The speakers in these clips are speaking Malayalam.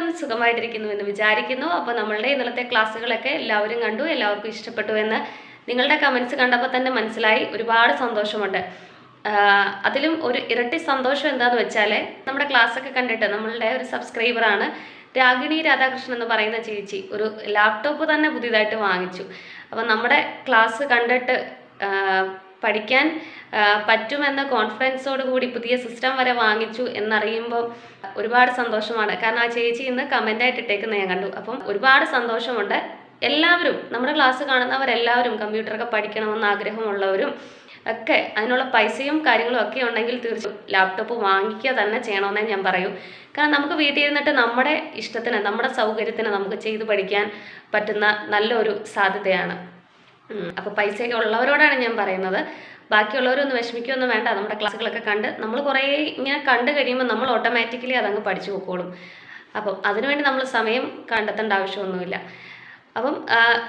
എല്ലാവരും സുഖമായിട്ടിരിക്കുന്നു എന്ന് വിചാരിക്കുന്നു. അപ്പോൾ നമ്മളുടെ ഇന്നലത്തെ ക്ലാസ്സുകളൊക്കെ എല്ലാവരും കണ്ടു എല്ലാവർക്കും ഇഷ്ടപ്പെട്ടു എന്ന് നിങ്ങളുടെ കമൻസ് കണ്ടപ്പോൾ തന്നെ മനസ്സിലായി. ഒരുപാട് സന്തോഷമുണ്ട്. അതിലും ഒരു ഇരട്ടി സന്തോഷം എന്താന്ന് വെച്ചാൽ നമ്മുടെ ക്ലാസ്സൊക്കെ കണ്ടിട്ട് നമ്മളുടെ ഒരു സബ്സ്ക്രൈബറാണ് രാഗിണി രാധാകൃഷ്ണൻ എന്ന് പറയുന്ന ചേച്ചി ഒരു ലാപ്ടോപ്പ് തന്നെ പുതിയതായിട്ട് വാങ്ങിച്ചു. അപ്പം നമ്മുടെ ക്ലാസ് കണ്ടിട്ട് പഠിക്കാൻ പറ്റുമെന്ന കോൺഫിഡൻസോട് കൂടി പുതിയ സിസ്റ്റം വരെ വാങ്ങിച്ചു എന്നറിയുമ്പോൾ ഒരുപാട് സന്തോഷമാണ്. കാരണം ആ ചേച്ചി ഇന്ന് കമന്റായിട്ട് ഇട്ടേക്കുന്ന ഞാൻ കണ്ടു. അപ്പം ഒരുപാട് സന്തോഷമുണ്ട്. എല്ലാവരും നമ്മുടെ ക്ലാസ് കാണുന്നവരെല്ലാവരും കമ്പ്യൂട്ടറൊക്കെ പഠിക്കണമെന്ന് ആഗ്രഹമുള്ളവരും ഒക്കെ അതിനുള്ള പൈസയും കാര്യങ്ങളും ഒക്കെ ഉണ്ടെങ്കിൽ തീർച്ചയായും ലാപ്ടോപ്പ് വാങ്ങിക്കുക തന്നെ ചെയ്യണമെന്നേ ഞാൻ പറയൂ. കാരണം നമുക്ക് വീട്ടിൽ ഇരുന്നിട്ട് നമ്മുടെ ഇഷ്ടത്തിന് നമ്മുടെ സൗകര്യത്തിന് നമുക്ക് ചെയ്ത് പഠിക്കാൻ പറ്റുന്ന നല്ലൊരു സാധ്യതയാണ്. അപ്പോൾ പൈസയൊക്കെ ഉള്ളവരോടാണ് ഞാൻ പറയുന്നത്. ബാക്കിയുള്ളവരൊന്നും വിഷമിക്കുകയൊന്നും വേണ്ട. നമ്മുടെ ക്ലാസ്സുകളൊക്കെ കണ്ട് നമ്മൾ കുറേ ഇങ്ങനെ കണ്ടു കഴിയുമ്പോൾ നമ്മൾ ഓട്ടോമാറ്റിക്കലി അതങ്ങ് പഠിച്ചു പോയിക്കോളും അപ്പം അതിനുവേണ്ടി നമ്മൾ സമയം കണ്ടെത്തേണ്ട ആവശ്യമൊന്നുമില്ല. അപ്പം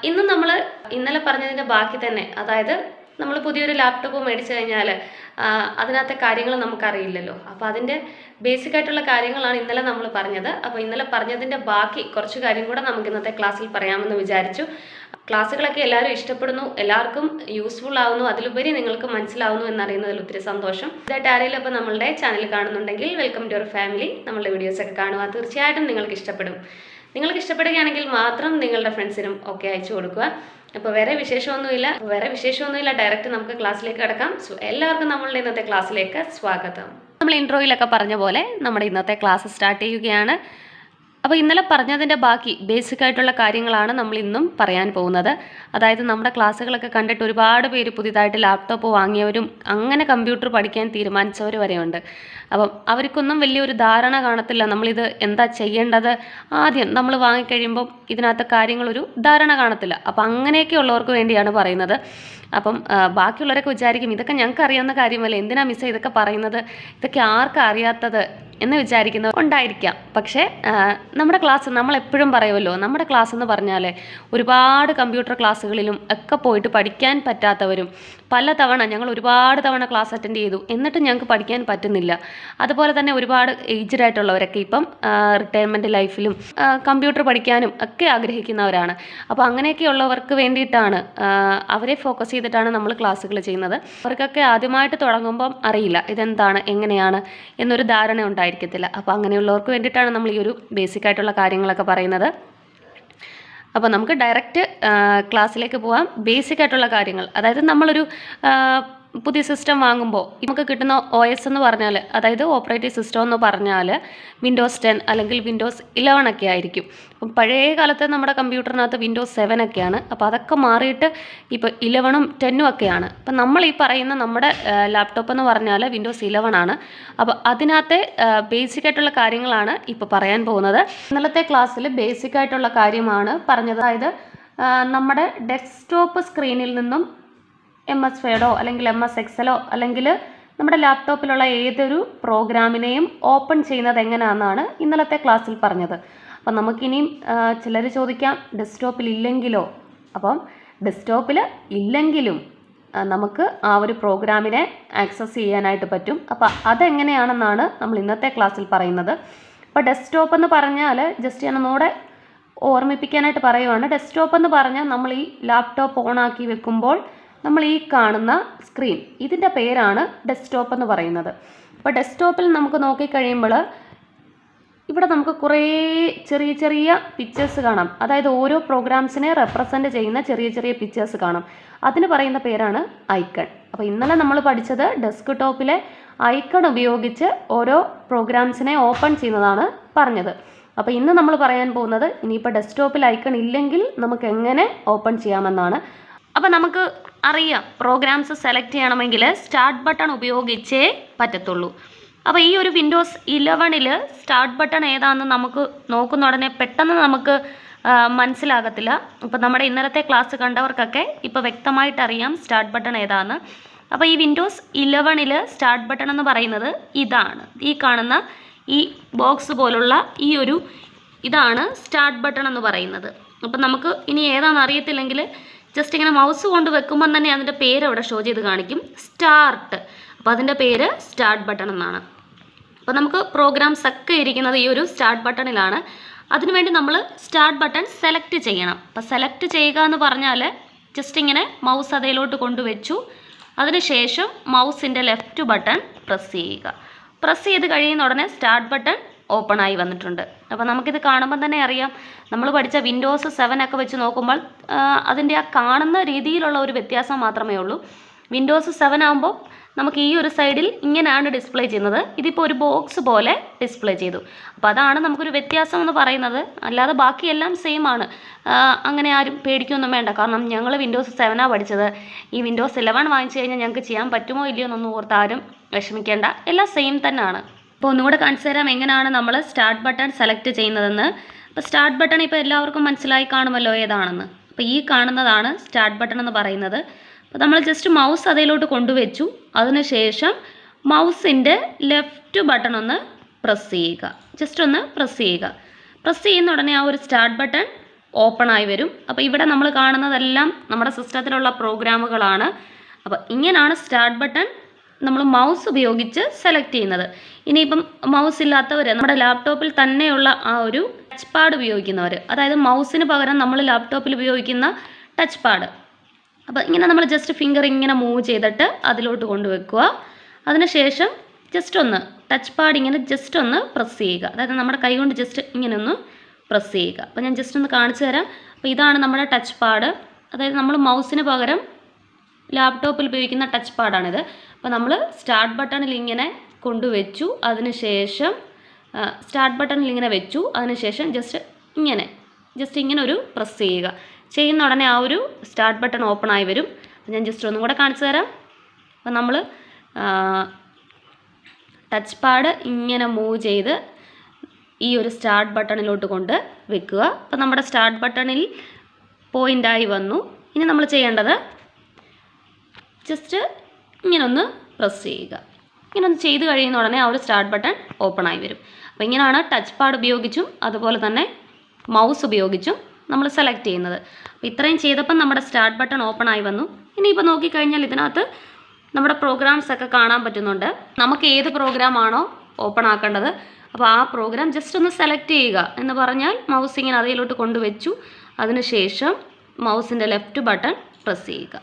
ഇന്ന് നമ്മൾ ഇന്നലെ പറഞ്ഞതിന്റെ ബാക്കി തന്നെ അതായത് നമ്മൾ പുതിയൊരു ലാപ്ടോപ്പ് മേടിച്ചു കഴിഞ്ഞാൽ അതിനകത്തെ കാര്യങ്ങൾ നമുക്കറിയില്ലല്ലോ. അപ്പോൾ അതിന്റെ ബേസിക് ആയിട്ടുള്ള കാര്യങ്ങളാണ് ഇന്നലെ നമ്മൾ പറഞ്ഞത്. അപ്പോൾ ഇന്നലെ പറഞ്ഞതിന്റെ ബാക്കി കുറച്ച് കാര്യം കൂടെ നമുക്ക് ഇന്നത്തെ ക്ലാസ്സിൽ പറയാമെന്ന് വിചാരിച്ചു. ക്ലാസ്സുകളൊക്കെ എല്ലാവരും ഇഷ്ടപ്പെടുന്നു എല്ലാവർക്കും യൂസ്ഫുൾ ആവുന്നു അതിലുപരി നിങ്ങൾക്ക് മനസ്സിലാവുന്നു എന്നറിയുന്നതിൽ ഒത്തിരി സന്തോഷം. ഇതായിട്ട് ആരെങ്കിലും അപ്പോൾ നമ്മളുടെ ചാനൽ കാണുന്നുണ്ടെങ്കിൽ വെൽക്കം ടു അവർ ഫാമിലി നമ്മളുടെ വീഡിയോസൊക്കെ കാണുക തീർച്ചയായിട്ടും നിങ്ങൾക്ക് ഇഷ്ടപ്പെടും. നിങ്ങൾക്ക് ഇഷ്ടപ്പെടുകയാണെങ്കിൽ മാത്രം നിങ്ങളുടെ ഫ്രണ്ട്സിനും ഒക്കെ അയച്ചു കൊടുക്കുക. അപ്പോൾ വേറെ വിശേഷമൊന്നുമില്ല. വേറെ വിശേഷമൊന്നുമില്ല. ഡയറക്റ്റ് നമുക്ക് ക്ലാസ്സിലേക്ക് കിടക്കാം. സോ എല്ലാവർക്കും നമ്മളുടെ ഇന്നത്തെ ക്ലാസ്സിലേക്ക് സ്വാഗതം. നമ്മൾ ഇൻട്രോയിലൊക്കെ പറഞ്ഞ പോലെ നമ്മുടെ ഇന്നത്തെ ക്ലാസ് സ്റ്റാർട്ട് ചെയ്യുകയാണ്. അപ്പോൾ ഇന്നലെ പറഞ്ഞതിന്റെ ബാക്കി ബേസിക് ആയിട്ടുള്ള കാര്യങ്ങളാണ് നമ്മൾ ഇന്നും പറയാൻ പോകുന്നത്. അതായത് നമ്മുടെ ക്ലാസ്സുകളൊക്കെ കണ്ടിട്ട് ഒരുപാട് പേര് പുതിയതായിട്ട് ലാപ്ടോപ്പ് വാങ്ങിയവരും അങ്ങനെ കമ്പ്യൂട്ടർ പഠിക്കാൻ തീരുമാനിച്ചവർ വരെയുണ്ട്. അപ്പം അവർക്കൊന്നും വലിയൊരു ധാരണ കാണത്തില്ല നമ്മളിത് എന്താ ചെയ്യേണ്ടത്? ആദ്യം നമ്മൾ വാങ്ങിക്കഴിയുമ്പം ഇതിനകത്തെ കാര്യങ്ങളൊരു ധാരണ കാണത്തില്ല. അപ്പം അങ്ങനെയൊക്കെ ഉള്ളവർക്ക് വേണ്ടിയാണ് പറയുന്നത്. അപ്പം ബാക്കിയുള്ളവരൊക്കെ വിചാരിക്കും ഇതൊക്കെ ഞങ്ങൾക്ക് അറിയാവുന്ന കാര്യമല്ല? എന്തിനാ മിസ്സേ ഇതൊക്കെ പറയുന്നത്? ഇതൊക്കെ ആർക്കും അറിയാത്തത്? എന്ന് വിചാരിക്കുന്നവർ ഉണ്ടായിരിക്കാം. പക്ഷേ നമ്മുടെ ക്ലാസ് നമ്മൾ എപ്പോഴും പറയുമല്ലോ നമ്മുടെ ക്ലാസ് എന്ന് പറഞ്ഞാൽ ഒരുപാട് കമ്പ്യൂട്ടർ ക്ലാസ്സുകളിലും ഒക്കെ പോയിട്ട് പഠിക്കാൻ പറ്റാത്തവരും പല തവണ ഞങ്ങൾ ഒരുപാട് തവണ ക്ലാസ് അറ്റൻഡ് ചെയ്തു. എന്നിട്ടും ഞങ്ങൾക്ക് പഠിക്കാൻ പറ്റുന്നില്ല. അതുപോലെ തന്നെ ഒരുപാട് ഏജ്ഡ് ആയിട്ടുള്ളവരൊക്കെ ഇപ്പം റിട്ടയർമെന്റ് ലൈഫിലും കമ്പ്യൂട്ടർ പഠിക്കാനും ഒക്കെ ആഗ്രഹിക്കുന്നവരാണ്. അപ്പോൾ അങ്ങനെയൊക്കെയുള്ളവർക്ക് വേണ്ടിയിട്ടാണ് അവരെ ഫോക്കസ് ചെയ്തിട്ടാണ് നമ്മൾ ക്ലാസ്സുകൾ ചെയ്യുന്നത്. അവർക്കൊക്കെ ആദ്യമായിട്ട് തുടങ്ങുമ്പം അറിയില്ല ഇതെന്താണ് എങ്ങനെയാണ് എന്നൊരു ധാരണ ഉണ്ടായിരിക്കത്തില്ല അപ്പോൾ അങ്ങനെയുള്ളവർക്ക് വേണ്ടിയിട്ടാണ് നമ്മൾ ഈ ഒരു ബേസിക് ആയിട്ടുള്ള കാര്യങ്ങളൊക്കെ പറയുന്നത്. അപ്പോൾ നമുക്ക് ഡയറക്റ്റ് ക്ലാസ്സിലേക്ക് പോവാം. ബേസിക് ആയിട്ടുള്ള കാര്യങ്ങൾ. അതായത് നമ്മളൊരു പുതിയ സിസ്റ്റം വാങ്ങുമ്പോൾ നമുക്ക് കിട്ടുന്ന ഒ എസ് എന്ന് പറഞ്ഞാൽ അതായത് ഓപ്പറേറ്റിംഗ് സിസ്റ്റം എന്ന് പറഞ്ഞാൽ വിൻഡോസ് ടെൻ അല്ലെങ്കിൽ വിൻഡോസ് ഇലവൻ ഒക്കെ ആയിരിക്കും. അപ്പം പഴയ കാലത്ത് നമ്മുടെ കമ്പ്യൂട്ടറിനകത്ത് വിൻഡോസ് സെവൻ ഒക്കെയാണ്. അപ്പോൾ അതൊക്കെ മാറിയിട്ട് ഇപ്പോൾ ഇലവനും ടെന്നും ഒക്കെയാണ്. അപ്പം നമ്മൾ ഈ പറയുന്ന നമ്മുടെ ലാപ്ടോപ്പ് എന്ന് പറഞ്ഞാൽ വിൻഡോസ് ഇലവൻ ആണ്. അപ്പോൾ അതിനകത്തെ ബേസിക് ആയിട്ടുള്ള കാര്യങ്ങളാണ് ഇപ്പോൾ പറയാൻ പോകുന്നത്. ഇന്നലത്തെ ക്ലാസ്സിൽ ബേസിക് ആയിട്ടുള്ള കാര്യമാണ് പറഞ്ഞത്. അതായത് നമ്മുടെ ഡെസ്ക്ടോപ്പ് സ്ക്രീനിൽ നിന്നും എം എസ് വേഡോ അല്ലെങ്കിൽ എം എസ് എക്സലോ അല്ലെങ്കിൽ നമ്മുടെ ലാപ്ടോപ്പിലുള്ള ഏതൊരു പ്രോഗ്രാമിനെയും ഓപ്പൺ ചെയ്യുന്നത് എങ്ങനെയാണെന്നാണ് ഇന്നലത്തെ ക്ലാസ്സിൽ പറഞ്ഞത്. അപ്പം നമുക്കിനിയും ചിലർ ചോദിക്കാം ഡെസ്ക്ടോപ്പിൽ ഇല്ലെങ്കിലോ? അപ്പം ഡെസ്ക്ടോപ്പിൽ ഇല്ലെങ്കിലും നമുക്ക് ആ ഒരു പ്രോഗ്രാമിനെ ആക്സസ് ചെയ്യാനായിട്ട് പറ്റും. അപ്പോൾ അതെങ്ങനെയാണെന്നാണ് നമ്മൾ ഇന്നത്തെ ക്ലാസ്സിൽ പറയുന്നത്. അപ്പോൾ ഡെസ്ക്ടോപ്പ് എന്ന് പറഞ്ഞാൽ ജസ്റ്റ് ഞാൻ ഒന്നുകൂടെ ഓർമ്മിപ്പിക്കാനായിട്ട് പറയുവാണ്. ഡെസ്ക്ടോപ്പ് എന്ന് പറഞ്ഞാൽ നമ്മൾ ഈ ലാപ്ടോപ്പ് ഓൺ ആക്കി വെക്കുമ്പോൾ നമ്മൾ ഈ കാണുന്ന സ്ക്രീൻ ഇതിന്റെ പേരാണ് ഡെസ്ക്ടോപ്പ് എന്ന് പറയുന്നത്. അപ്പോൾ ഡെസ്ക്ടോപ്പിൽ നമുക്ക് നോക്കിക്കഴിയുമ്പോൾ ഇവിടെ നമുക്ക് കുറേ ചെറിയ ചെറിയ പിക്ചേഴ്സ് കാണാം. അതായത് ഓരോ പ്രോഗ്രാംസിനെ റെപ്രസെന്റ് ചെയ്യുന്ന ചെറിയ ചെറിയ പിക്ചേഴ്സ് കാണാം. അതിന് പറയുന്ന പേരാണ് ഐക്കൺ അപ്പോൾ ഇന്നലെ നമ്മൾ പഠിച്ചത് ഡെസ്ക് ടോപ്പിലെ ഐക്കൺ ഉപയോഗിച്ച് ഓരോ പ്രോഗ്രാംസിനെ ഓപ്പൺ ചെയ്യുന്നതാണ് പറഞ്ഞത്. അപ്പോൾ ഇന്ന് നമ്മൾ പറയാൻ പോകുന്നത് ഇനിയിപ്പോൾ ഡെസ്ക്ടോപ്പിൽ ഐക്കൺ ഇല്ലെങ്കിൽ നമുക്ക് എങ്ങനെ ഓപ്പൺ ചെയ്യാമെന്നാണ്. അപ്പോൾ നമുക്ക് അറിയാം പ്രോഗ്രാംസ് സെലക്ട് ചെയ്യണമെങ്കിൽ സ്റ്റാർട്ട് ബട്ടൺ ഉപയോഗിച്ചേ പറ്റത്തുള്ളൂ. അപ്പോൾ ഈ ഒരു വിൻഡോസ് ഇലവണിൽ സ്റ്റാർട്ട് ബട്ടൺ ഏതാണെന്ന് നമുക്ക് നോക്കുന്ന ഉടനെ പെട്ടെന്ന് നമുക്ക് മനസ്സിലാകത്തില്ല. ഇപ്പോൾ നമ്മുടെ ഇന്നലത്തെ ക്ലാസ് കണ്ടവർക്കൊക്കെ ഇപ്പോൾ വ്യക്തമായിട്ട് അറിയാം സ്റ്റാർട്ട് ബട്ടൺ ഏതാണെന്ന് അപ്പോൾ ഈ വിൻഡോസ് ഇലവണിൽ സ്റ്റാർട്ട് ബട്ടൺ എന്ന് പറയുന്നത് ഇതാണ്. ഈ കാണുന്ന ഈ ബോക്സ് പോലുള്ള ഈ ഒരു ഇതാണ് സ്റ്റാർട്ട് ബട്ടൺ എന്ന് പറയുന്നത്. അപ്പം നമുക്ക് ഇനി ഏതാണെന്ന് അറിയത്തില്ലെങ്കിൽ ജസ്റ്റ് ഇങ്ങനെ മൗസ് കൊണ്ട് വെക്കുമ്പം തന്നെ അതിന്റെ പേര് അവിടെ ഷോ ചെയ്ത് കാണിക്കും. സ്റ്റാർട്ട് അപ്പോൾ അതിന്റെ പേര് സ്റ്റാർട്ട് ബട്ടൺ എന്നാണ്. അപ്പോൾ നമുക്ക് പ്രോഗ്രാംസ് ഒക്കെ ഇരിക്കുന്നത് ഈ ഒരു സ്റ്റാർട്ട് ബട്ടണിലാണ് അതിനുവേണ്ടി നമ്മൾ സ്റ്റാർട്ട് ബട്ടൺ സെലക്ട് ചെയ്യണം. അപ്പോൾ സെലക്ട് ചെയ്യുക എന്ന് പറഞ്ഞാൽ ജസ്റ്റ് ഇങ്ങനെ മൗസ് അതേലോട്ട് കൊണ്ടുവച്ചു അതിനുശേഷം മൗസിന്റെ ലെഫ്റ്റ് ബട്ടൺ പ്രസ് ചെയ്യുക. പ്രസ് ചെയ്ത് കഴിയുന്ന ഉടനെ സ്റ്റാർട്ട് ബട്ടൺ ഓപ്പൺ ആയി വന്നിട്ടുണ്ട്. അപ്പോൾ നമുക്കിത് കാണുമ്പോൾ തന്നെ അറിയാം നമ്മൾ പഠിച്ച വിൻഡോസ് സെവൻ ഒക്കെ വെച്ച് നോക്കുമ്പോൾ അതിന്റെ ആ കാണുന്ന രീതിയിലുള്ള ഒരു വ്യത്യാസം മാത്രമേ ഉള്ളൂ. വിൻഡോസ് സെവൻ ആകുമ്പോൾ നമുക്ക് ഈ ഒരു സൈഡിൽ ഇങ്ങനെയാണ് ഡിസ്പ്ലേ ചെയ്യുന്നത്. ഇതിപ്പോൾ ഒരു ബോക്സ് പോലെ ഡിസ്പ്ലേ ചെയ്തു. അപ്പോൾ അതാണ് നമുക്കൊരു വ്യത്യാസം എന്ന് പറയുന്നത്. അല്ലാതെ ബാക്കിയെല്ലാം സെയിം ആണ്. അങ്ങനെ ആരും പേടിക്കൊന്നും വേണ്ട. കാരണം ഞങ്ങൾ വിൻഡോസ് സെവനാണ് പഠിച്ചത്. ഈ വിൻഡോസ് ഇലവൻ വാങ്ങിച്ചു കഴിഞ്ഞാൽ ഞങ്ങൾക്ക് ചെയ്യാൻ പറ്റുമോ ഇല്ലയോ എന്നൊന്നും ഓർത്ത് ആരും വിഷമിക്കേണ്ട. എല്ലാം സെയിം തന്നെയാണ് അപ്പോൾ ഒന്നുകൂടെ കാണിച്ചു തരാം എങ്ങനെയാണ് നമ്മൾ സ്റ്റാർട്ട് ബട്ടൺ സെലക്ട് ചെയ്യുന്നതെന്ന്. അപ്പോൾ സ്റ്റാർട്ട് ബട്ടൺ ഇപ്പോൾ എല്ലാവർക്കും മനസ്സിലായി കാണുമല്ലോ ഏതാണെന്ന്. അപ്പോൾ ഈ കാണുന്നതാണ് സ്റ്റാർട്ട് ബട്ടൺ എന്ന് പറയുന്നത്. അപ്പോൾ നമ്മൾ ജസ്റ്റ് മൗസ് അതിലോട്ട് കൊണ്ടുവച്ചു. അതിനുശേഷം മൗസിന്റെ ലെഫ്റ്റ് ബട്ടൺ ഒന്ന് പ്രസ് ചെയ്യുക. ജസ്റ്റ് ഒന്ന് പ്രസ് ചെയ്യുക. പ്രസ് ചെയ്യുന്ന ഉടനെ ആ ഒരു സ്റ്റാർട്ട് ബട്ടൺ ഓപ്പൺ ആയി വരും. അപ്പോൾ ഇവിടെ നമ്മൾ കാണുന്നതെല്ലാം നമ്മുടെ സിസ്റ്റത്തിലുള്ള പ്രോഗ്രാമുകളാണ് അപ്പോൾ ഇങ്ങനെയാണ് സ്റ്റാർട്ട് ബട്ടൺ നമ്മൾ മൗസ് ഉപയോഗിച്ച് സെലക്ട് ചെയ്യുന്നത്. ഇനിയിപ്പം മൗസ് ഇല്ലാത്തവർ നമ്മുടെ ലാപ്ടോപ്പിൽ തന്നെയുള്ള ആ ഒരു ടച്ച് പാഡ് ഉപയോഗിക്കുന്നവർ അതായത് മൗസിന് പകരം നമ്മൾ ലാപ്ടോപ്പിൽ ഉപയോഗിക്കുന്ന ടച്ച് പാഡ് അപ്പോൾ ഇങ്ങനെ നമ്മൾ ജസ്റ്റ് ഫിംഗർ ഇങ്ങനെ മൂവ് ചെയ്തിട്ട് അതിലോട്ട് കൊണ്ടുവെക്കുക. അതിനുശേഷം ജസ്റ്റ് ഒന്ന് ടച്ച് പാഡ് ഇങ്ങനെ ജസ്റ്റ് ഒന്ന് പ്രസ് ചെയ്യുക. അതായത് നമ്മുടെ കൈ കൊണ്ട് ജസ്റ്റ് ഇങ്ങനെ ഒന്ന് പ്രസ് ചെയ്യുക. അപ്പോൾ ഞാൻ ജസ്റ്റ് ഒന്ന് കാണിച്ചു തരാം. അപ്പോൾ ഇതാണ് നമ്മുടെ ടച്ച് പാഡ് അതായത് നമ്മൾ മൗസിന് പകരം ലാപ്ടോപ്പിൽ ഉപയോഗിക്കുന്ന ടച്ച് പാഡാണിത് അപ്പോൾ നമ്മൾ സ്റ്റാർട്ട് ബട്ടണിൽ ഇങ്ങനെ കൊണ്ടുവച്ചു അതിനുശേഷം സ്റ്റാർട്ട് ബട്ടണിൽ ഇങ്ങനെ വെച്ചു. അതിനുശേഷം ജസ്റ്റ് ഇങ്ങനെ ജസ്റ്റ് ഇങ്ങനെ ഒരു പ്രസ് ചെയ്യുക. ചെയ്യുന്ന ഉടനെ ആ ഒരു സ്റ്റാർട്ട് ബട്ടൺ ഓപ്പൺ ആയി വരും. അപ്പോൾ ഞാൻ ജസ്റ്റ് ഒന്നും കൂടെ കാണിച്ചു തരാം. അപ്പോൾ നമ്മൾ ടച്ച് പാഡ് ഇങ്ങനെ മൂവ് ചെയ്ത് ഈ ഒരു സ്റ്റാർട്ട് ബട്ടണിലോട്ട് കൊണ്ട് വെക്കുക. അപ്പോൾ നമ്മുടെ സ്റ്റാർട്ട് ബട്ടണിൽ പോയിന്റായി വന്നു. ഇനി നമ്മൾ ചെയ്യേണ്ടത് ജസ്റ്റ് ഇങ്ങനെ ഒന്ന് പ്രസ് ചെയ്യുക. ഇങ്ങനെ ഒന്ന് ചെയ്ത് കഴിയുന്ന ഉടനെ ആ ഒരു സ്റ്റാർട്ട് ബട്ടൺ ഓപ്പൺ ആയി വരും. അപ്പോൾ ഇങ്ങനെയാണ് ടച്ച് പാഡ് ഉപയോഗിച്ചും അതുപോലെ തന്നെ മൗസ് ഉപയോഗിച്ചും നമ്മൾ സെലക്ട് ചെയ്യുന്നത്. അപ്പോൾ ഇത്രയും ചെയ്തപ്പം നമ്മുടെ സ്റ്റാർട്ട് ബട്ടൺ ഓപ്പൺ ആയി വന്നു. ഇനിയിപ്പോൾ നോക്കിക്കഴിഞ്ഞാൽ ഇതിനകത്ത് നമ്മുടെ പ്രോഗ്രാംസ് ഒക്കെ കാണാൻ പറ്റുന്നുണ്ട്. നമുക്ക് ഏത് പ്രോഗ്രാം ആണോ ഓപ്പൺ ആക്കേണ്ടത്. അപ്പോൾ ആ പ്രോഗ്രാം ജസ്റ്റ് ഒന്ന് സെലക്ട് ചെയ്യുക എന്ന് പറഞ്ഞാൽ മൗസ് ഇങ്ങനെ അതിലോട്ട് കൊണ്ടുവച്ചു അതിനുശേഷം മൗസിന്റെ ലെഫ്റ്റ് ബട്ടൺ പ്രസ് ചെയ്യുക.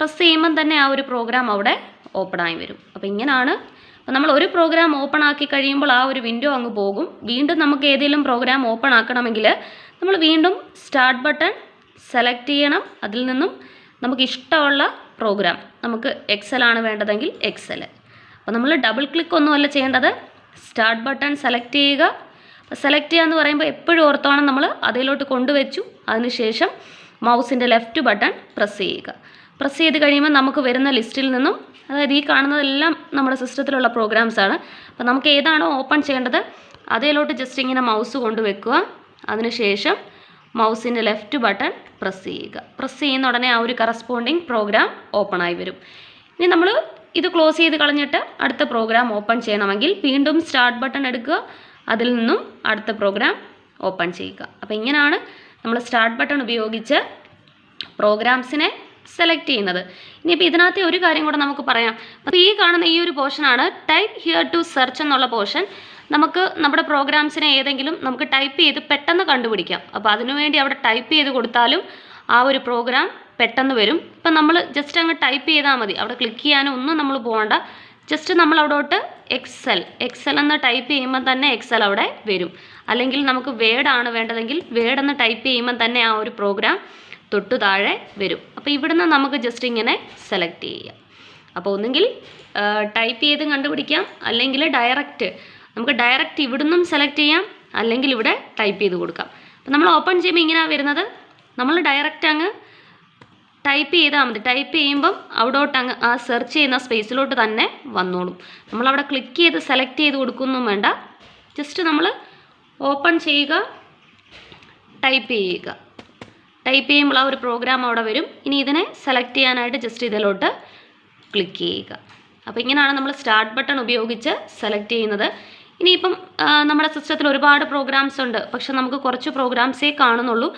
പ്രസ് ചെയ്യുമ്പം തന്നെ ആ ഒരു പ്രോഗ്രാം അവിടെ ഓപ്പൺ ആയി വരും. അപ്പോൾ ഇങ്ങനെയാണ് അപ്പോൾ നമ്മൾ ഒരു പ്രോഗ്രാം ഓപ്പൺ ആക്കി കഴിയുമ്പോൾ ആ ഒരു വിൻഡോ അങ്ങ് പോകും. വീണ്ടും നമുക്ക് ഏതെങ്കിലും പ്രോഗ്രാം ഓപ്പൺ ആക്കണമെങ്കിൽ നമ്മൾ വീണ്ടും സ്റ്റാർട്ട് ബട്ടൺ സെലക്ട് ചെയ്യണം. അതിൽ നിന്നും നമുക്ക് ഇഷ്ടമുള്ള പ്രോഗ്രാം നമുക്ക് എക്സൽ ആണ് വേണ്ടതെങ്കിൽ എക്സൽ അപ്പോൾ നമ്മൾ ഡബിൾ ക്ലിക്ക് ഒന്നുമല്ല ചെയ്യേണ്ടത്. സ്റ്റാർട്ട് ബട്ടൺ സെലക്ട് ചെയ്യുക. അപ്പോൾ സെലക്ട് ചെയ്യുക എന്ന് പറയുമ്പോൾ എപ്പോഴും ഓർത്തോണം നമ്മൾ അതിലോട്ട് കൊണ്ടുവച്ചു. അതിനുശേഷം മൗസിന്റെ ലെഫ്റ്റ് ബട്ടൺ പ്രസ് ചെയ്യുക. പ്രസ് ചെയ്ത് കഴിയുമ്പോൾ നമുക്ക് വരുന്ന ലിസ്റ്റിൽ നിന്നും അതായത് ഈ കാണുന്നതെല്ലാം നമ്മുടെ സിസ്റ്റത്തിലുള്ള പ്രോഗ്രാംസ് ആണ്. അപ്പോൾ നമുക്ക് ഏതാണോ ഓപ്പൺ ചെയ്യേണ്ടത് അതിലോട്ട് ജസ്റ്റ് ഇങ്ങനെ മൗസ് കൊണ്ടുവെക്കുക അതിനുശേഷം മൗസിന്റെ ലെഫ്റ്റ് ബട്ടൺ പ്രസ് ചെയ്യുക. പ്രസ് ചെയ്യുന്ന ഉടനെ ആ ഒരു കറസ്പോണ്ടിങ് പ്രോഗ്രാം ഓപ്പൺ ആയി വരും. ഇനി നമ്മൾ ഇത് ക്ലോസ് ചെയ്ത് കളഞ്ഞിട്ട് അടുത്ത പ്രോഗ്രാം ഓപ്പൺ ചെയ്യണമെങ്കിൽ വീണ്ടും സ്റ്റാർട്ട് ബട്ടൺ എടുക്കുക. അതിൽ നിന്നും അടുത്ത പ്രോഗ്രാം ഓപ്പൺ ചെയ്യുക. അപ്പോൾ ഇങ്ങനെയാണ് നമ്മൾ സ്റ്റാർട്ട് ബട്ടൺ ഉപയോഗിച്ച് പ്രോഗ്രാംസിനെ സെലക്ട് ചെയ്യുന്നത്. ഇനിയിപ്പോൾ ഇതിനകത്തെ ഒരു കാര്യം കൂടെ നമുക്ക് പറയാം. അപ്പോൾ ഈ കാണുന്ന ഈ ഒരു പോർഷനാണ് ടൈപ്പ് ഹിയർ ടു സെർച്ച് എന്നുള്ള പോർഷൻ നമുക്ക് നമ്മുടെ പ്രോഗ്രാംസിനെ ഏതെങ്കിലും നമുക്ക് ടൈപ്പ് ചെയ്ത് പെട്ടെന്ന് കണ്ടുപിടിക്കാം. അപ്പോൾ അതിനുവേണ്ടി അവിടെ ടൈപ്പ് ചെയ്ത് കൊടുത്താലും ആ ഒരു പ്രോഗ്രാം പെട്ടെന്ന് വരും. ഇപ്പം നമ്മൾ ജസ്റ്റ് അങ്ങ് ടൈപ്പ് ചെയ്താൽ മതി. അവിടെ ക്ലിക്ക് ചെയ്യാനോ ഒന്നും നമ്മൾ പോകണ്ട ജസ്റ്റ് നമ്മൾ അവിടോട്ട് എക്സൽ എക്സൽ എന്ന് ടൈപ്പ് ചെയ്യുമ്പോൾ തന്നെ എക്സൽ അവിടെ വരും. അല്ലെങ്കിൽ നമുക്ക് വേഡാണ് വേണ്ടതെങ്കിൽ വേഡ് എന്ന് ടൈപ്പ് ചെയ്യുമ്പോൾ തന്നെ ആ ഒരു പ്രോഗ്രാം തൊട്ടു താഴെ വരും. അപ്പോൾ ഇവിടുന്ന് നമുക്ക് ജസ്റ്റ് ഇങ്ങനെ സെലക്ട് ചെയ്യാം. അപ്പോൾ ഒന്നുകിൽ ടൈപ്പ് ചെയ്ത് കണ്ടുപിടിക്കാം. അല്ലെങ്കിൽ ഡയറക്റ്റ് നമുക്ക് ഡയറക്റ്റ് ഇവിടുന്നും സെലക്ട് ചെയ്യാം. അല്ലെങ്കിൽ ഇവിടെ ടൈപ്പ് ചെയ്ത് കൊടുക്കാം. അപ്പോൾ നമ്മൾ ഓപ്പൺ ചെയ്യുമ്പോൾ ഇങ്ങനെയാണ് വരുന്നത്. നമ്മൾ ഡയറക്റ്റ് അങ്ങ് ടൈപ്പ് ചെയ്താൽ മതി. ടൈപ്പ് ചെയ്യുമ്പം അവിടോട്ട് അങ്ങ് ആ സെർച്ച് ചെയ്യുന്ന സ്പേസിലോട്ട് തന്നെ വന്നോളും. നമ്മളവിടെ ക്ലിക്ക് ചെയ്ത് സെലക്ട് ചെയ്ത് കൊടുക്കൊന്നും വേണ്ട. ജസ്റ്റ് നമ്മൾ ഓപ്പൺ ചെയ്യുക ടൈപ്പ് ചെയ്യുക. ടൈപ്പ് ചെയ്യുമ്പോൾ ആ ഒരു പ്രോഗ്രാം അവിടെ വരും. ഇനി ഇതിനെ സെലക്ട് ചെയ്യാനായിട്ട് ജസ്റ്റ് ഇതിലോട്ട് ക്ലിക്ക് ചെയ്യുക. അപ്പോൾ ഇങ്ങനെയാണ് നമ്മൾ സ്റ്റാർട്ട് ബട്ടൺ ഉപയോഗിച്ച് സെലക്ട് ചെയ്യുന്നത്. ഇനിയിപ്പം നമ്മുടെ സിസ്റ്റത്തിൽ ഒരുപാട് പ്രോഗ്രാംസ് ഉണ്ട്. പക്ഷെ നമുക്ക് കുറച്ച് പ്രോഗ്രാംസേ കാണുന്നുള്ളൂ.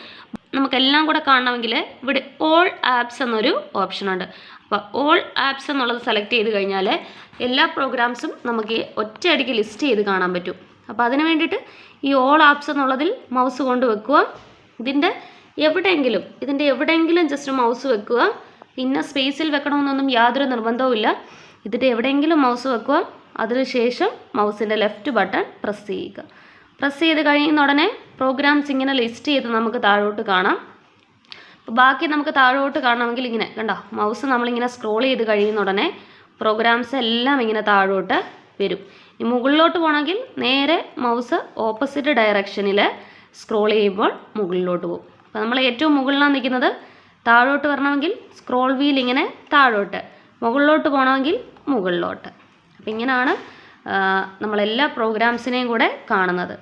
നമുക്കെല്ലാം കൂടെ കാണണമെങ്കിൽ ഇവിടെ ഓൾ ആപ്സ് എന്നൊരു ഓപ്ഷനുണ്ട് അപ്പോൾ ഓൾ ആപ്സ് എന്നുള്ളത് സെലക്ട് ചെയ്ത് കഴിഞ്ഞാൽ എല്ലാ പ്രോഗ്രാംസും നമുക്ക് ഒറ്റയടിക്ക് ലിസ്റ്റ് ചെയ്ത് കാണാൻ പറ്റും. അപ്പോൾ അതിന് വേണ്ടിയിട്ട് ഈ ഓൾ ആപ്സ് എന്നുള്ളതിൽ മൗസ് കൊണ്ട് വെക്കുക. ഇതിന്റെ എവിടെയെങ്കിലും ഇതിന്റെ എവിടെയെങ്കിലും ജസ്റ്റ് മൗസ് വെക്കുക. ഇന്ന സ്പേസിൽ വെക്കണമെന്നൊന്നും യാതൊരു നിർബന്ധവുമില്ല ഇതിന്റെ എവിടെയെങ്കിലും മൗസ് വെക്കുക. അതിനുശേഷം മൗസിന്റെ ലെഫ്റ്റ് ബട്ടൺ പ്രസ് ചെയ്യുക. പ്രസ് ചെയ്ത് കഴിയുന്ന ഉടനെ പ്രോഗ്രാംസ് ഇങ്ങനെ ലിസ്റ്റ് ചെയ്ത് നമുക്ക് താഴോട്ട് കാണാം. ബാക്കി നമുക്ക് താഴോട്ട് കാണണമെങ്കിൽ ഇങ്ങനെ കണ്ടോ? മൗസ് നമ്മളിങ്ങനെ സ്ക്രോൾ ചെയ്ത് കഴിയുന്ന ഉടനെ പ്രോഗ്രാംസ് എല്ലാം ഇങ്ങനെ താഴോട്ട് വരും. ഈ മുകളിലോട്ട് പോകണമെങ്കിൽ നേരെ മൗസ് ഓപ്പോസിറ്റ് ഡയറക്ഷനിൽ സ്ക്രോൾ ചെയ്യുമ്പോൾ മുകളിലോട്ട് പോകും. അപ്പോൾ നമ്മൾ ഏറ്റവും മുകളിലാണ് നിൽക്കുന്നത് താഴോട്ട് വരണമെങ്കിൽ സ്ക്രോൾ വീൽ ഇങ്ങനെ താഴോട്ട് മുകളിലോട്ട് പോകണമെങ്കിൽ മുകളിലോട്ട്. അപ്പോൾ ഇങ്ങനെയാണ് നമ്മളെല്ലാ പ്രോഗ്രാംസിനെയും കൂടെ കാണുന്നത്.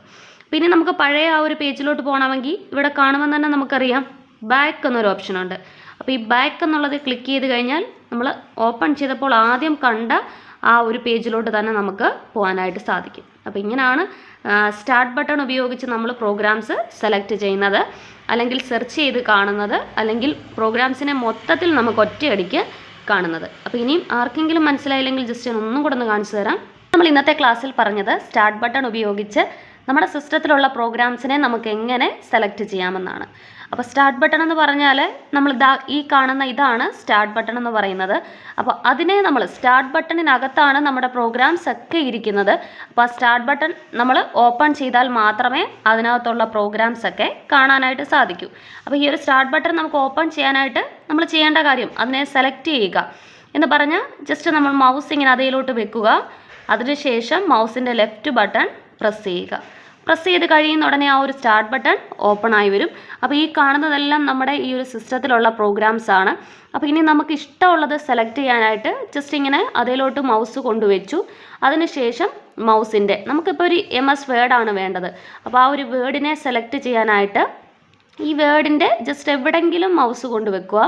പിന്നെ നമുക്ക് പഴയ ആ ഒരു പേജിലോട്ട് പോകണമെങ്കിൽ ഇവിടെ കാണുമ്പോൾ തന്നെ നമുക്കറിയാം ബാക്ക് എന്നൊരു ഓപ്ഷനുണ്ട് അപ്പോൾ ഈ ബാക്ക് എന്നുള്ളത് ക്ലിക്ക് ചെയ്ത് കഴിഞ്ഞാൽ നമ്മൾ ഓപ്പൺ ചെയ്തപ്പോൾ ആദ്യം കണ്ട ആ ഒരു പേജിലോട്ട് തന്നെ നമുക്ക് പോകാനായിട്ട് സാധിക്കും. അപ്പോൾ ഇങ്ങനെയാണ് സ്റ്റാർട്ട് ബട്ടൺ ഉപയോഗിച്ച് നമ്മൾ പ്രോഗ്രാംസ് സെലക്ട് ചെയ്യുന്നത് അല്ലെങ്കിൽ സെർച്ച് ചെയ്ത് കാണുന്നത് അല്ലെങ്കിൽ പ്രോഗ്രാംസിനെ മൊത്തത്തിൽ നമുക്ക് ഒറ്റയടിക്ക് കാണുന്നത്. അപ്പോൾ ഇനിയും ആർക്കെങ്കിലും മനസ്സിലായില്ലെങ്കിൽ ജസ്റ്റ് ഞാൻ ഒന്നും കൂടെ ഒന്ന് കാണിച്ചു തരാം. നമ്മൾ ഇന്നത്തെ ക്ലാസ്സിൽ പറഞ്ഞത് സ്റ്റാർട്ട് ബട്ടൺ ഉപയോഗിച്ച് നമ്മുടെ സിസ്റ്റത്തിലുള്ള പ്രോഗ്രാംസിനെ നമുക്ക് എങ്ങനെ സെലക്ട് ചെയ്യാമെന്നാണ്. അപ്പോൾ സ്റ്റാർട്ട് ബട്ടൺ എന്ന് പറഞ്ഞാൽ നമ്മൾ ഇതാ ഈ കാണുന്ന ഇതാണ് സ്റ്റാർട്ട് ബട്ടൺ എന്ന് പറയുന്നത്. അപ്പോൾ അതിനെ നമ്മൾ സ്റ്റാർട്ട് ബട്ടണിനകത്താണ് നമ്മുടെ പ്രോഗ്രാംസ് ഒക്കെ ഇരിക്കുന്നത്. അപ്പോൾ ആ സ്റ്റാർട്ട് ബട്ടൺ നമ്മൾ ഓപ്പൺ ചെയ്താൽ മാത്രമേ അതിനകത്തുള്ള പ്രോഗ്രാംസ് ഒക്കെ കാണാനായിട്ട് സാധിക്കൂ. അപ്പോൾ ഈ ഒരു സ്റ്റാർട്ട് ബട്ടൺ നമുക്ക് ഓപ്പൺ ചെയ്യാനായിട്ട് നമ്മൾ ചെയ്യേണ്ട കാര്യം അതിനെ സെലക്ട് ചെയ്യുക. എന്ന് പറഞ്ഞാൽ ജസ്റ്റ് നമ്മൾ മൗസ് ഇങ്ങനെ അതിലോട്ട് വെക്കുക. അതിനുശേഷം മൗസിന്റെ ലെഫ്റ്റ് ബട്ടൺ പ്രസ് ചെയ്യുക. പ്രസ് ചെയ്ത് കഴിയുന്ന ഉടനെ ആ ഒരു സ്റ്റാർട്ട് ബട്ടൺ ഓപ്പൺ ആയി വരും. അപ്പോൾ ഈ കാണുന്നതെല്ലാം നമ്മുടെ ഈ ഒരു സിസ്റ്റത്തിലുള്ള പ്രോഗ്രാംസ് ആണ്. അപ്പോൾ ഇനി നമുക്ക് ഇഷ്ടമുള്ളത് സെലക്ട് ചെയ്യാനായിട്ട് ജസ്റ്റ് ഇങ്ങനെ അതിലോട്ട് മൗസ് കൊണ്ടുവച്ചു. അതിനുശേഷം മൗസിന്റെ നമുക്കിപ്പോൾ ഒരു എം എസ് വേർഡാണ് വേണ്ടത്. അപ്പോൾ ആ ഒരു വേർഡിനെ സെലക്ട് ചെയ്യാനായിട്ട് ഈ വേർഡിന്റെ ജസ്റ്റ് എവിടെങ്കിലും മൗസ് കൊണ്ട് വെക്കുക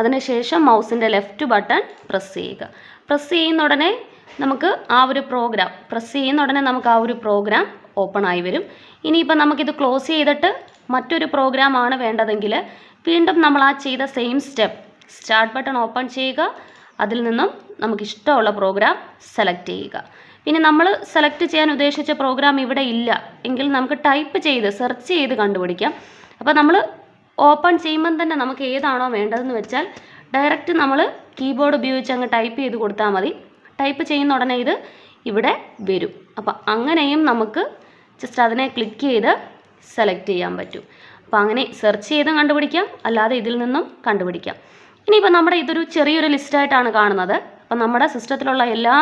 അതിനുശേഷം മൗസിന്റെ ലെഫ്റ്റ് ബട്ടൺ പ്രസ് ചെയ്യുക. പ്രസ് ചെയ്യുന്ന ഉടനെ നമുക്ക് ആ ഒരു പ്രോഗ്രാം പ്രസ് ചെയ്യുന്ന ഉടനെ നമുക്ക് ആ ഒരു പ്രോഗ്രാം ഓപ്പൺ ആയി വരും. ഇനിയിപ്പോൾ നമുക്കിത് ക്ലോസ് ചെയ്തിട്ട് മറ്റൊരു പ്രോഗ്രാമാണ് വേണ്ടതെങ്കിൽ വീണ്ടും നമ്മൾ ആ ചെയ്ത same step start button open ചെയ്യുക. അതിൽ നിന്നും നമുക്ക് ഇഷ്ടമുള്ള പ്രോഗ്രാം സെലക്ട് ചെയ്യുക. പിന്നെ നമ്മൾ സെലക്ട് ചെയ്യാൻ ഉദ്ദേശിച്ച പ്രോഗ്രാം ഇവിടെ ഇല്ല. എങ്കിൽ നമുക്ക് ടൈപ്പ് ചെയ്ത് സെർച്ച് ചെയ്ത് കണ്ടുപിടിക്കാം. അപ്പോൾ നമ്മൾ ഓപ്പൺ ചെയ്യുമ്പം തന്നെ നമുക്ക് ഏതാണോ വേണ്ടതെന്ന് വെച്ചാൽ ഡയറക്റ്റ് നമ്മൾ കീബോർഡ് ഉപയോഗിച്ച് അങ്ങ് ടൈപ്പ് ചെയ്ത് കൊടുത്താൽ മതി. ടൈപ്പ് ചെയ്യുന്ന ഉടനെ ഇത് ഇവിടെ വരും. അപ്പോൾ അങ്ങനെയും നമുക്ക് ജസ്റ്റ് അതിനെ ക്ലിക്ക് ചെയ്ത് സെലക്ട് ചെയ്യാൻ പറ്റും. അപ്പോൾ അങ്ങനെ സെർച്ച് ചെയ്തും കണ്ടുപിടിക്കാം. അല്ലാതെ ഇതിൽ നിന്നും കണ്ടുപിടിക്കാം. ഇനിയിപ്പോൾ നമ്മുടെ ഇതൊരു ചെറിയൊരു ലിസ്റ്റായിട്ടാണ് കാണുന്നത്. അപ്പോൾ നമ്മുടെ സിസ്റ്റത്തിലുള്ള എല്ലാ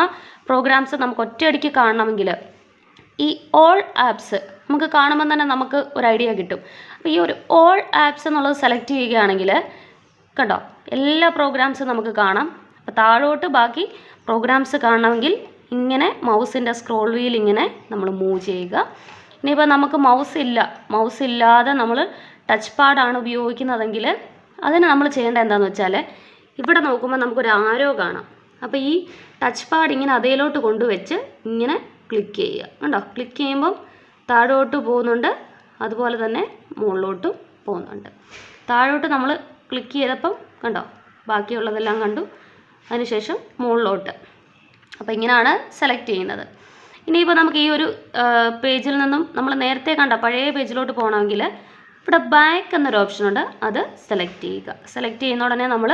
പ്രോഗ്രാംസും നമുക്ക് ഒറ്റയടിക്ക് കാണണമെങ്കിൽ ഈ ഓൾ ആപ്സ് നമുക്ക് കാണുമ്പോൾ തന്നെ നമുക്ക് ഒരു ഐഡിയ കിട്ടും. അപ്പോൾ ഈ ഒരു ഓൾ ആപ്സ് എന്നുള്ളത് സെലക്ട് ചെയ്യുകയാണെങ്കിൽ കണ്ടോ എല്ലാ പ്രോഗ്രാംസും നമുക്ക് കാണാം. അപ്പോൾ താഴോട്ട് ബാക്കി പ്രോഗ്രാംസ് കാണണമെങ്കിൽ ഇങ്ങനെ മൗസിന്റെ സ്ക്രോൾ വീൽ ഇങ്ങനെ നമ്മൾ മൂവ് ചെയ്യുക. ഇനിയിപ്പോൾ നമുക്ക് മൗസ് ഇല്ല. മൗസ് ഇല്ലാതെ നമ്മൾ ടച്ച് പാഡാണ് ഉപയോഗിക്കുന്നതെങ്കിൽ അതിന് നമ്മൾ ചെയ്യേണ്ട എന്താണെന്ന് വെച്ചാൽ ഇവിടെ നോക്കുമ്പോൾ നമുക്കൊരു ആരോ കാണാം. അപ്പോൾ ഈ ടച്ച് പാഡ് ഇങ്ങനെ അതേലോട്ട് കൊണ്ടുവച്ച് ഇങ്ങനെ ക്ലിക്ക് ചെയ്യുക. കണ്ടോ? ക്ലിക്ക് ചെയ്യുമ്പം താഴോട്ട് പോകുന്നുണ്ട്. അതുപോലെ തന്നെ മുകളിലോട്ട് പോകുന്നുണ്ട്. താഴോട്ട് നമ്മൾ ക്ലിക്ക് ചെയ്തപ്പം കണ്ടോ? ബാക്കിയുള്ളതെല്ലാം കണ്ടു. അതിനുശേഷം മുകളിലോട്ട്. അപ്പോൾ ഇങ്ങനെയാണ് സെലക്ട് ചെയ്യുന്നത്. ഇനിയിപ്പോൾ നമുക്ക് ഈ ഒരു പേജിൽ നിന്നും നമ്മൾ നേരത്തെ കണ്ട പഴയ പേജിലോട്ട് പോകണമെങ്കിൽ ഇവിടെ ബാക്ക് എന്നൊരു ഓപ്ഷനുണ്ട് അത് സെലക്ട് ചെയ്യുക. സെലക്ട് ചെയ്യുന്ന ഉടനെ നമ്മൾ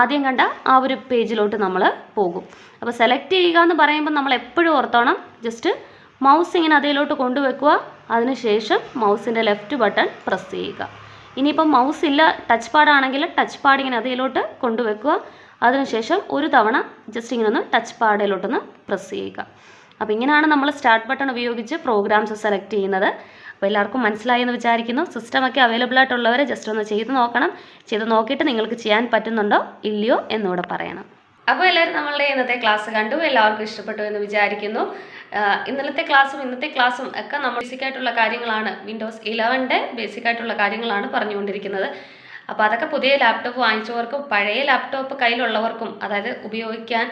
ആദ്യം കണ്ട ആ ഒരു പേജിലോട്ട് നമ്മൾ പോകും. അപ്പോൾ സെലക്ട് ചെയ്യുക എന്ന് പറയുമ്പോൾ നമ്മൾ എപ്പോഴും ഓർത്തോണം ജസ്റ്റ് മൗസ് ഇങ്ങനെ അതിലോട്ട് കൊണ്ടുവെക്കുക. അതിനുശേഷം മൗസിന്റെ ലെഫ്റ്റ് ബട്ടൺ പ്രസ് ചെയ്യുക. ഇനിയിപ്പം മൗസ് ഇല്ല ടച്ച് പാഡാണെങ്കിൽ ടച്ച് പാഡ് ഇങ്ങനെ അതിലോട്ട് കൊണ്ടുവെക്കുക. അതിനുശേഷം ഒരു തവണ ജസ്റ്റ് ഇങ്ങനെ ഒന്ന് ടച്ച് പാടയിലോട്ടൊന്ന് പ്രസ് ചെയ്യുക. അപ്പോൾ ഇങ്ങനെയാണ് നമ്മൾ സ്റ്റാർട്ട് ബട്ടൺ ഉപയോഗിച്ച് പ്രോഗ്രാംസ് സെലക്ട് ചെയ്യുന്നത്. അപ്പോൾ എല്ലാവർക്കും മനസ്സിലായി എന്ന് വിചാരിക്കുന്നു. സിസ്റ്റമൊക്കെ അവൈലബിൾ ആയിട്ടുള്ളവർ ജസ്റ്റ് ഒന്ന് ചെയ്ത് നോക്കണം. ചെയ്ത് നോക്കിയിട്ട് നിങ്ങൾക്ക് ചെയ്യാൻ പറ്റുന്നുണ്ടോ ഇല്ലയോ എന്നുകൂടെ പറയണം. അപ്പോൾ എല്ലാവരും നമ്മളുടെ ഇന്നത്തെ ക്ലാസ് കണ്ടു. എല്ലാവർക്കും ഇഷ്ടപ്പെട്ടു എന്ന് വിചാരിക്കുന്നു. ഇന്നലത്തെ ക്ലാസ്സും ഇന്നത്തെ ക്ലാസ്സും ഒക്കെ നമ്മൾ ബേസിക് ആയിട്ടുള്ള കാര്യങ്ങളാണ്. വിൻഡോസ് ഇലവന്റെ ബേസിക് ആയിട്ടുള്ള കാര്യങ്ങളാണ് പറഞ്ഞുകൊണ്ടിരിക്കുന്നത്. അപ്പോൾ അതൊക്കെ പുതിയ ലാപ്ടോപ്പ് വാങ്ങിച്ചവർക്കും പഴയ ലാപ്ടോപ്പ് കയ്യിലുള്ളവർക്കും അതായത് ഉപയോഗിക്കാൻ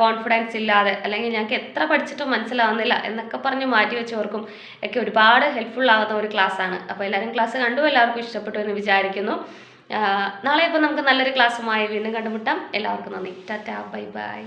കോൺഫിഡൻസ് ഇല്ലാതെ അല്ലെങ്കിൽ ഞങ്ങൾക്ക് എത്ര പഠിച്ചിട്ടും മനസ്സിലാവുന്നില്ല എന്നൊക്കെ പറഞ്ഞ് മാറ്റി വെച്ചവർക്കും ഒക്കെ ഒരുപാട് ഹെൽപ്ഫുൾ ആകുന്ന ഒരു ക്ലാസ്സാണ് അപ്പോൾ എല്ലാവരും ക്ലാസ് കണ്ടു എല്ലാവർക്കും ഇഷ്ടപ്പെട്ടു എന്ന് വിചാരിക്കുന്നു. നാളെ ഇപ്പോൾ നമുക്ക് നല്ലൊരു ക്ലാസ്സുമായി വീണ്ടും കണ്ടുമുട്ടാം. എല്ലാവർക്കും നന്ദി. Tata bye bye.